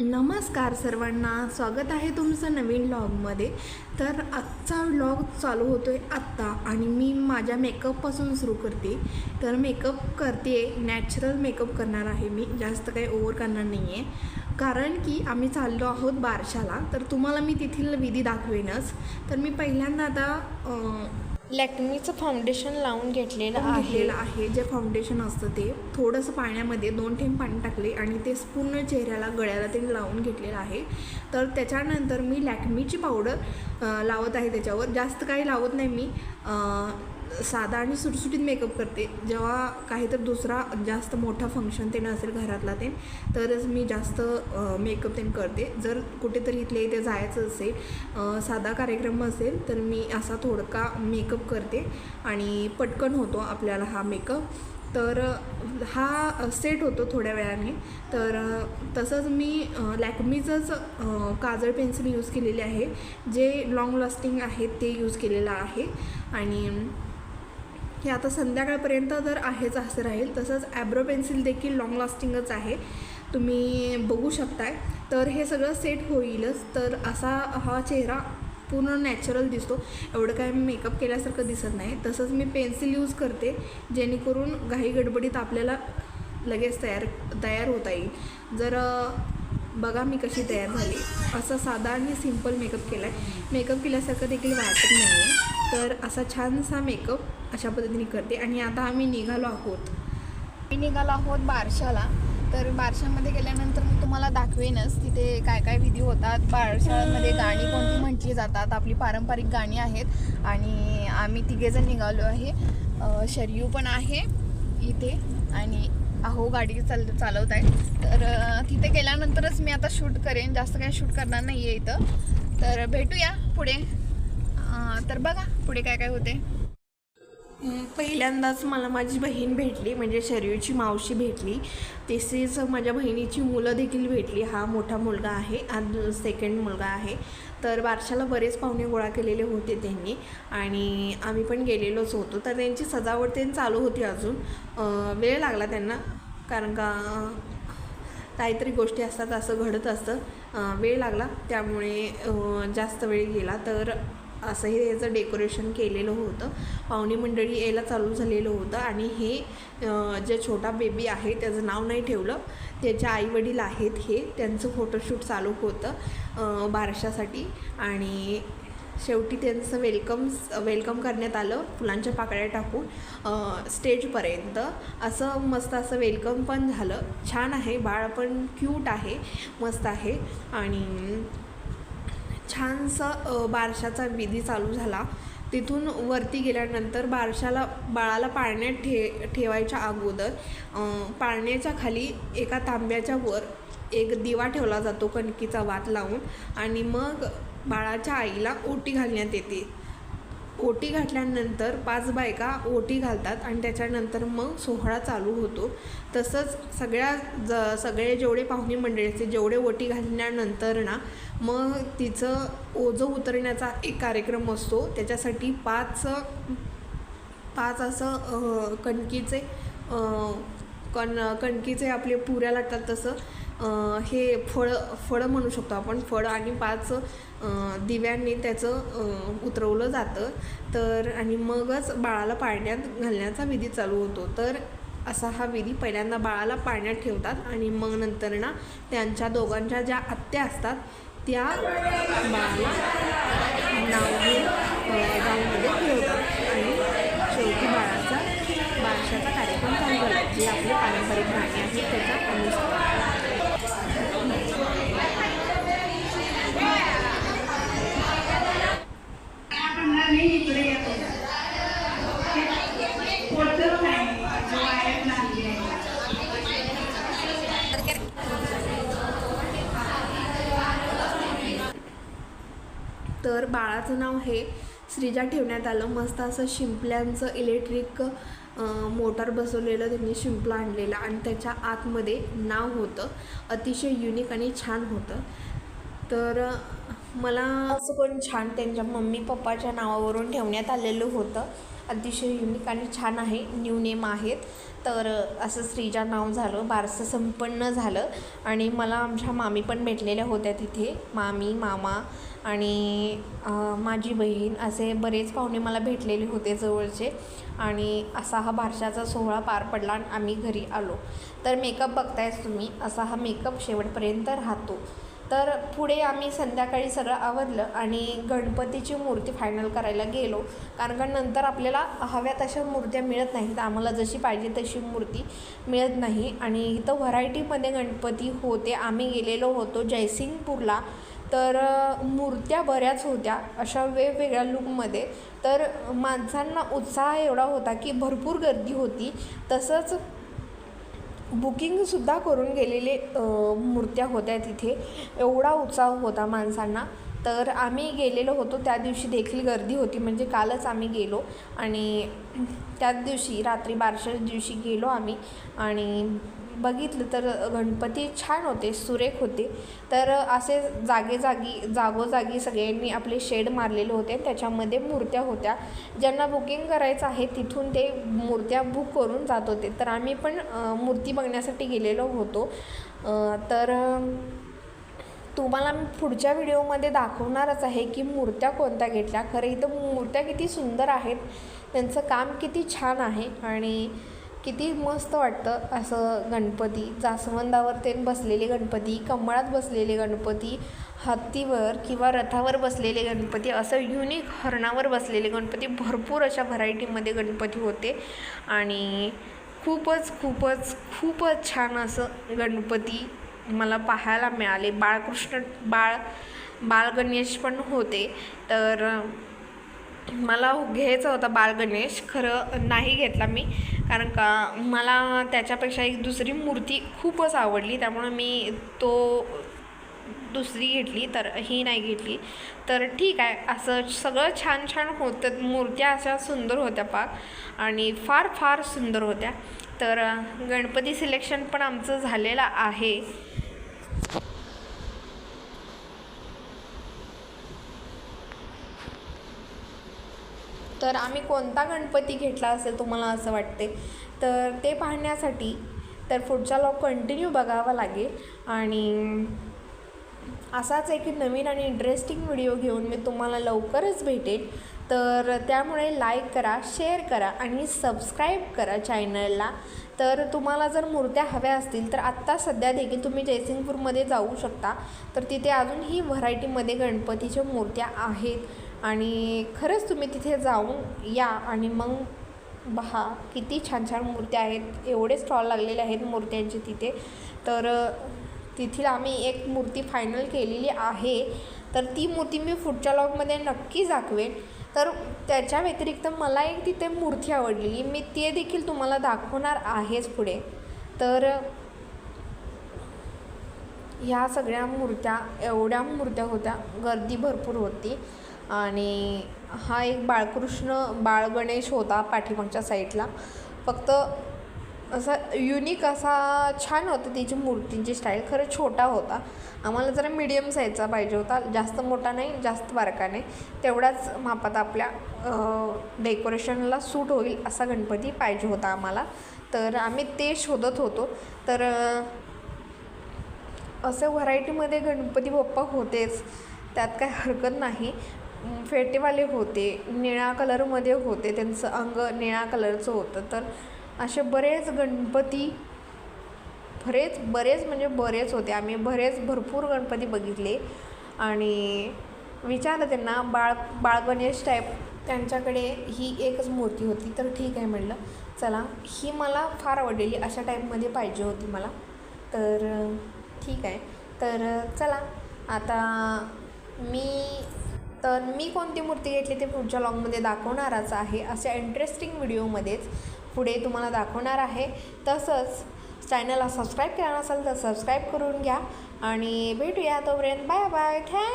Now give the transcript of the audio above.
नमस्कार सर्वांना. स्वागत आहे तुमचं नवीन व्लॉगमध्ये तर आजचा व्लॉग चालू होतो आहे आत्ता आणि मी माझ्या मेकअपपासून सुरू करते. तर मेकअप करते नॅचरल मेकअप करणार आहे मी. जास्त काही ओव्हर करणार नाही आहे कारण की आम्ही चाललो आहोत बारशाला. तर तुम्हाला मी तेथील विधी दाखवेनच. तर मी पहिल्यांदा आता लॅक्मीचं फाउंडेशन लावून घेतलेलं आहे. घेतलेलं आहे. जे फाउंडेशन असतं ते थोडंसं पाण्यामध्ये दोन थेंब पाणी टाकले आणि ते पूर्ण चेहऱ्याला गळ्याला ते लावून घेतलेलं आहे. तर त्याच्यानंतर मी लॅक्मीची पावडर लावत आहे त्याच्यावर. जास्त काही लावत नाही मी. साधा आणि सुटसुटीत मेकअप करते. जेव्हा काही तर दुसरा जास्त मोठा फंक्शन ते नसेल घरातला ते तरच मी जास्त मेकअप ते करते. जर कुठेतरी इथले इथे जायचं असेल साधा कार्यक्रम असेल तर मी असा थोडका मेकअप करते आणि पटकन होतो आपल्याला हा मेकअप तर हा सेट होतो थोड्या वेळाने. तर तसंच मी लॅकमीचंच काजळ पेन्सिल यूज केलेली आहे. जे लाँग लास्टिंग आहे ते यूज केलेलं आहे. आणि हे आता संध्याकाळपर्यंत जर आहेच असं राहील. तसंच ॲब्रो पेन्सिल देखील लाँग लास्टिंगच आहे. तुम्ही बघू शकताय. तर हे सगळं सेट होईलच. तर असा हा चेहरा पूर्ण नॅचरल दिसतो. एवढं काय मेकअप केल्यासारखं दिसत नाही. तसंच मी पेन्सिल यूज करते. जेणेकरून घाई गडबडीत आपल्याला लगेच तयार तयार होता येईल. जर बघा मी कशी तयार झाली. असा साधा आणि सिंपल मेकअप केला आहे मेकअप केल्यासारखं देखील वाटत नाही आहे तर असा छानसा मेकअप अशा पद्धतीने करते. आणि आता आम्ही निघालो आहोत. मी निघालो आहोत बारशाला. तर बारशामध्ये गेल्यानंतर मी तुम्हाला दाखवेनच तिथे काय काय विधी होतात. बारशामध्ये गाणी कोणती म्हटली जातात. आपली पारंपरिक गाणी आहेत. आणि आम्ही तिघेजण निघालो आहे. अ, शरयू पण आहे इथे. आणि अहो गाडी चाल चालवत आहे. तर तिथे गेल्यानंतरच मी आता शूट करेन. जास्त काही शूट करणार नाही आहे इथं. तर भेटूया पुढे. तर बघा पुढे काय काय होते. पहिल्यांदाच मला माझी बहीण भेटली म्हणजे शरीरची मावशी भेटली. तसेच माझ्या बहिणीची मुलं देखील भेटली. हा मोठा मुलगा आहे आणि सेकंड मुलगा आहे. तर बारशाला बरेच पाहुणे गोळा केलेले होते त्यांनी. आणि आम्ही पण गेलेलोच होतो. तर त्यांची सजावट त्यांनी चालू होती अजून. वेळ लागला त्यांना. कारण का काहीतरी गोष्टी असतात असं घडत असतं. वेळ लागला. त्यामुळे जास्त वेळ गेला. तर असंही याचं डेकोरेशन केलेलं होतं. पाहुणी मंडळी यायला चालू झालेलं होतं आणि हे जे छोटा बेबी आहे त्याचं नाव नाही ठेवलं. त्याचे आईवडील आहेत हे त्यांचं फोटोशूट चालू होतं बारशासाठी. आणि शेवटी त्यांचं वेलकम वेलकम करण्यात आलं. फुलांच्या पाकळ्या टाकून स्टेजपर्यंत असं मस्त असं वेलकम पण झालं. छान आहे. बाळ पण क्यूट आहे. मस्त आहे. आणि छानसा बारशाचा विधी चालू झाला. तिथून वरती गेल्यानंतर बारशाला बाळाला पाळण्यात ठे ठेवायच्या अगोदर पाळण्याच्या खाली एका तांब्याच्या वर एक दिवा ठेवला जातो कणकीचा वात लावून. आणि मग बाळाच्या आईला ओटी घालण्यात येते. ओटी घातल्यानंतर पाच बायका ओटी घालतात आणि त्याच्यानंतर मग सोहळा चालू होतो. तसंच सगळ्या ज सगळे जेवढे पाहुणे मंडळी असते जेवढे ओटी घालण्यानंतर ना मग तिचं ओझं उतरण्याचा एक कार्यक्रम असतो. त्याच्यासाठी पाच पाच असं कणकीचे कण कणकीचे आपले पुऱ्या लागतात तसं. हे फळं फळं म्हणू शकतो आपण. फळं आणि पाच दिव्यांनी त्याचं उतरवलं जातं. तर आणि मगच बाळाला पाळण्यात घालण्याचा विधी चालू होतो. तर असा हा विधी पहिल्यांदा बाळाला पाळण्यात ठेवतात आणि मग नंतर ना त्यांच्या दोघांच्या ज्या आत्या असतात त्या बाळाला नाव घेऊन गावामध्ये ठेवतात. आणि शेवटी बाळाचा बारशाचा कार्यक्रम चालू झाला जे आपले पारंपरिक गाणी आहे त्याचा अनुसरण तर बाळाचं नाव हे श्रीजा ठेवण्यात आलं. मस्त असं शिंपल्यांचं इलेक्ट्रिक मोटार बसवलेलं त्यांनी शिंपलं आणलेलं आणि त्याच्या आतमध्ये नाव होतं. अतिशय युनिक आणि छान होतं. तर मला असं पण छान त्यांच्या मम्मी पप्पाच्या नावावरून ठेवण्यात आलेलं होतं. अतिशय युनिक आणि छान आहे. न्यू नेम आहेत. तर असं श्रीजा नाव झालं बारसं संपन्न झालं. आणि मला आमच्या मामी पण भेटलेल्या होत्या तिथे. मामी मामा आणि माझी बहीण असे बरेच पाहुणे मला भेटलेले होते जवळचे. आणि असा हा बारशाचा सोहळा पार पडला आणि आम्ही घरी आलो. तर मेकअप बघतायच तुम्ही. असा हा मेकअप शेवटपर्यंत राहतो. तर पुढे आम्ही संध्याकाळी सगळं आवरलं आणि गणपतीची मूर्ती फायनल करायला गेलो. कारण का नंतर आपल्याला हव्या तशा मूर्त्या मिळत नाहीत. आम्हाला जशी पाहिजे तशी मूर्ती मिळत नाही. आणि इथं व्हरायटीमध्ये गणपती होते. आम्ही गेलेलो होतो जयसिंगपूरला. तर मूर्त्या बऱ्याच होत्या अशा वेगवेगळ्या लुकमध्ये तर माणसांना उत्साह एवढा होता की भरपूर गर्दी होती. तसंच बुकिंगसुद्धा करून गेलेले मूर्त्या होत्या तिथे. एवढा उत्साह होता माणसांना. तर आम्ही गेलेलो होतो. त्या दिवशी देखील गर्दी होती. म्हणजे कालच आम्ही गेलो. आणि त्याच दिवशी रात्री बारशाच्या दिवशी गेलो आम्ही. आणि बघितलं तर गणपती छान होते सुरेख होते. तर असे जागे जागी जागोजागी सगळ्यांनी आपले शेड मारलेले होते. त्याच्यामध्ये मूर्त्या होत्या. ज्यांना बुकिंग करायचं आहे तिथून ते मूर्त्या बुक करून जात होते. तर आम्ही पण मूर्ती बघण्यासाठी गेलेलो होतो. तर तुम्हाला मी पुढच्या व्हिडिओमध्ये दाखवणारच आहे की मूर्त्या कोणत्या घेतल्या. खरं इथं मूर्त्या किती सुंदर आहेत. त्यांचं काम किती छान आहे. आणि किती मस्त वाटतं असं गणपती जास्वंदावर ते बसलेले गणपती कमळात बसलेले गणपती हत्तीवर किंवा रथावर बसलेले गणपती असं युनिक हरणावर बसलेले गणपती भरपूर अशा व्हरायटीमध्ये गणपती होते. आणि खूपच खूपच खूपच छान असं गणपती मला पाहायला मिळाले. बाळकृष्ण बाळ बाळ गणेश पण होते. तर मला घ्यायचा होता बाळ गणेश. खरं नाही घेतला मी. कारण का मला त्याच्यापेक्षा एक दुसरी मूर्ती खूपच आवडली. त्यामुळं मी तो दुसरी घेतली तर ही नाही घेतली. तर ठीक आहे असं सगळं छान छान होतं. मूर्त्या अशा सुंदर होत्या पाक आणि फार फार सुंदर होत्या. तर गणपती सिलेक्शन पण आमचं झालेलं आहे. तर आम्ही कोणता गणपती घेतला असेल तुम्हाला असं वाटते? तर ते पाहण्यासाठी तर पुढचा लॉग कंटिन्यू बघावा लागेल. आणि असाच एक नवीन आणि इंटरेस्टिंग व्हिडिओ घेऊन मी तुम्हाला लवकरच भेटेल तर त्यामुळे लाईक करा शेअर करा आणि सबस्क्राईब करा चॅनलला तर तुम्हाला जर मूर्त्या हव्या असतील तर आत्ता सध्या देखील तुम्ही जयसिंगपूरमध्ये जाऊ शकता. तर तिथे अजूनही व्हरायटीमध्ये गणपतीच्या मूर्त्या आहेत. आणि खरंच तुम्ही तिथे जाऊन या आणि मग पहा किती छान छान मूर्त्या आहेत. एवढे स्टॉल लागलेले आहेत मूर्त्यांचे तिथे. तर तिथील आम्ही एक मूर्ती फायनल केलेली आहे. तर ती मूर्ती मी पुढच्या लॉगमध्ये नक्की दाखवेन. तर त्याच्या व्यतिरिक्त मला एक तिथे मूर्ती आवडलेली. मी ते देखील तुम्हाला दाखवणार आहेच पुढे. तर ह्या सगळ्या मूर्त्या एवढ्या मूर्त्या होत्या. गर्दी भरपूर होती. आणि हा एक बाळकृष्ण बाळगणेश होता पाठीमागच्या साईडला. फक्त असा युनिक असा छान होता त्याची मूर्तींची स्टाईल खरं छोटा होता. आम्हाला जरा मिडियम साईजचा पाहिजे होता. जास्त मोठा नाही जास्त बारका नाही. तेवढाच मापात आपल्या डेकोरेशनला सूट होईल असा गणपती पाहिजे होता आम्हाला. तर आम्ही ते शोधत होतो. तर असं व्हरायटीमध्ये गणपती बाप्पा होतेच. त्यात काय हरकत नाही. फेटेवाले होते निळ्या कलरमध्ये होते त्यांचं अंग निळ्या कलरचं होतं. तर असे बरेच गणपती बरेच बरेच म्हणजे बरेच होते. आम्ही बरेच भरपूर गणपती बघितले. आणि विचारलं त्यांना बाळ बाळ गणेश टाईप त्यांच्याकडे ही एकच मूर्ती होती. तर ठीक आहे म्हणलं चला ही मला फार आवडलेली अशा टाईपमध्ये पाहिजे होती मला. तर ठीक आहे. तर चला आता मी तर मी कोणती मूर्ती घेतली ते पुढच्या लॉगमध्ये दाखवणारच आहे. अशा इंटरेस्टिंग व्हिडिओमध्येच पुढे तुम्हाला दाखवणार आहे. तसंच चॅनलला सबस्क्राईब केला नसेल तर सबस्क्राईब करून घ्या. आणि भेटूया तोपर्यंत बाय बाय थँक